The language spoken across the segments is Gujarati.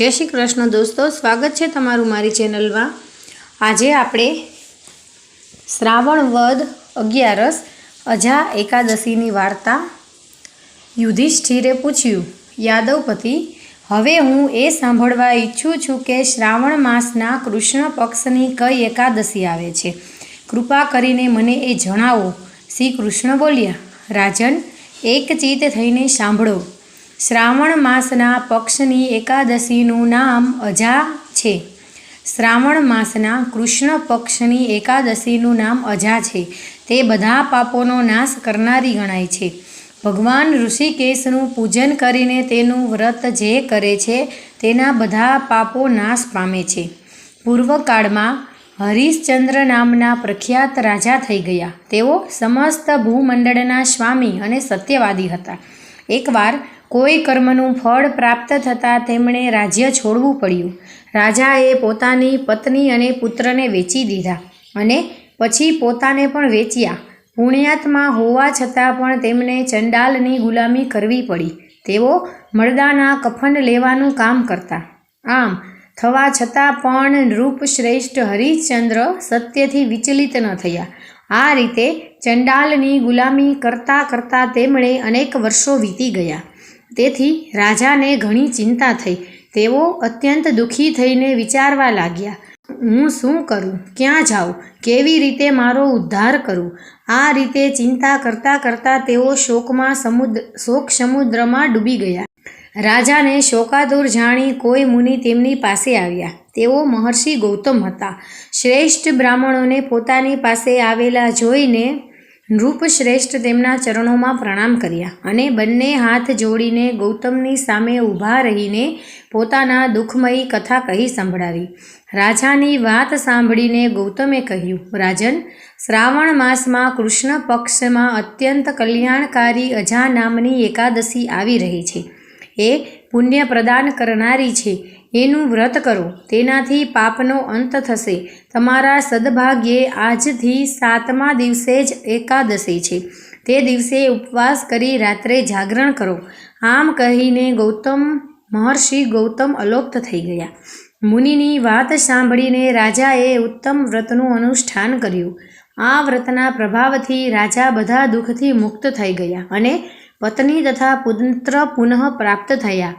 જય શ્રી કૃષ્ણ દોસ્તો, સ્વાગત છે તમારું મારી ચેનલમાં. આજે આપણે શ્રાવણ વદ અગિયારસ અજા એકાદશીની વાર્તા યુધિષ્ઠિરે પૂછ્યું, યાદવપતિ, હવે હું એ સાંભળવા ઈચ્છું છું કે શ્રાવણ માસના કૃષ્ણ પક્ષની કઈ એકાદશી આવે છે. કૃપા કરીને મને એ જણાવો. શ્રી કૃષ્ણ બોલ્યા, રાજન એકચિત થઈને સાંભળો. શ્રાવણ માસના પક્ષની એકાદશીનું નામ અજા છે. શ્રાવણ માસના કૃષ્ણ પક્ષની એકાદશીનું નામ અજા છે. તે બધા પાપોનો નાશ કરનારી ગણાય છે. ભગવાન ઋષિકેશનું પૂજન કરીને તેનું વ્રત જે કરે છે, તેના બધા પાપો નાશ પામે છે. પૂર્વકાળમાં હરિશ્ચંદ્ર નામના પ્રખ્યાત રાજા થઈ ગયા. તેઓ સમસ્ત ભૂમંડળના સ્વામી અને સત્યવાદી હતા. એકવાર કોઈ કર્મનું ફળ પ્રાપ્ત થતાં તેમણે રાજ્ય છોડવું પડ્યું. રાજાએ પોતાની પત્ની અને પુત્રને વેચી દીધા અને પછી પોતાને પણ વેચ્યા. પુણ્યાત્મા હોવા છતાં પણ તેમને ચંડાલની ગુલામી કરવી પડી. તેઓ મળદાના કફન લેવાનું કામ કરતા. આમ, થવા છતાં પણ નૃપશ્રેષ્ઠ હરિશ્ચંદ્ર સત્યથી વિચલિત ન થયા. આ રીતે ચંડાલની ગુલામી કરતાં કરતાં તેમણે અનેક વર્ષો વીતી ગયા. તેથી રાજાને ઘણી ચિંતા થઈ. તેઓ અત્યંત દુઃખી થઈને વિચારવા લાગ્યા, હું શું કરું? ક્યાં જાઉં? કેવી રીતે મારો ઉદ્ધાર કરું? આ રીતે ચિંતા કરતાં કરતાં તેઓ શોકમાં સમુદ્ર, શોક સમુદ્રમાં ડૂબી ગયા. રાજાને શોકાતુર જાણી કોઈ મુનિ તેમની પાસે આવ્યા. તેઓ મહર્ષિ ગૌતમ હતા. શ્રેષ્ઠ બ્રાહ્મણોને પોતાની પાસે આવેલા જોઈને નૃપશ્રેષ્ઠ તેમના ચરણોમાં પ્રણામ કર્યા અને બંને હાથ જોડીને ગૌતમની સામે ઊભા રહીને પોતાના દુઃખમયી કથા કહી સંભળાવી. રાજાની વાત સાંભળીને ગૌતમે કહ્યું, રાજન, શ્રાવણ માસમાં કૃષ્ણ પક્ષમાં અત્યંત કલ્યાણકારી અજા નામની એકાદશી આવી રહી છે. એ પુણ્ય પ્રદાન કરનારી છે. એનું વ્રત કરો. તેનાથી પાપનો અંત થશે. તમારા સદભાગ્યે આજથી સાતમા દિવસે જ એકાદશી છે. તે દિવસે ઉપવાસ કરી રાત્રે જાગરણ કરો. આમ કહીને ગૌતમ મહર્ષિ ગૌતમ અલોપ્ત થઈ ગયા. મુનિની વાત સાંભળીને રાજાએ ઉત્તમ વ્રતનું અનુષ્ઠાન કર્યું. આ વ્રતના પ્રભાવથી રાજા બધા દુઃખથી મુક્ત થઈ ગયા અને પત્ની તથા પુત્ર પુનઃ પ્રાપ્ત થયા.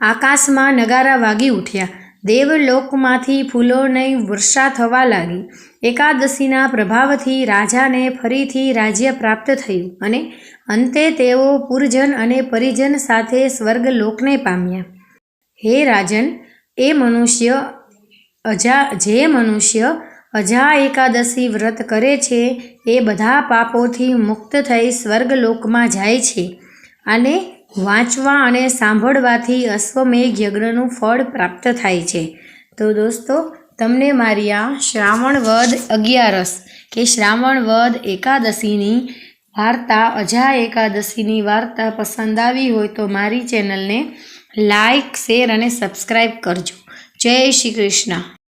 આકાશમાં નગારા વાગી ઉઠ્યા. દેવલોકમાંથી ફૂલોની વર્ષા થવા લાગી. એકાદશીના પ્રભાવથી રાજાને ફરીથી રાજ્ય પ્રાપ્ત થયું અને અંતે તેઓ પુરજન અને પરિજન સાથે સ્વર્ગલોકને પામ્યા. હે રાજન, એ મનુષ્ય અજા, જે મનુષ્ય અજા એકાદશી વ્રત કરે છે, એ બધા પાપોથી મુક્ત થઈ સ્વર્ગલોકમાં જાય છે. અને વાંચવા અને સાંભળવાથી અશ્વમેઘ યજ્ઞનું ફળ પ્રાપ્ત થાય છે. તો દોસ્તો, તમને મારી આ શ્રાવણ વદ અગિયારસ કે શ્રાવણ વદ એકાદશીની વાર્તા અજા એકાદશીની વાર્તા પસંદ આવી હોય તો મારી ચેનલને લાઇક શેર અને સબસ્ક્રાઈબ કરજો. જય શ્રી કૃષ્ણ.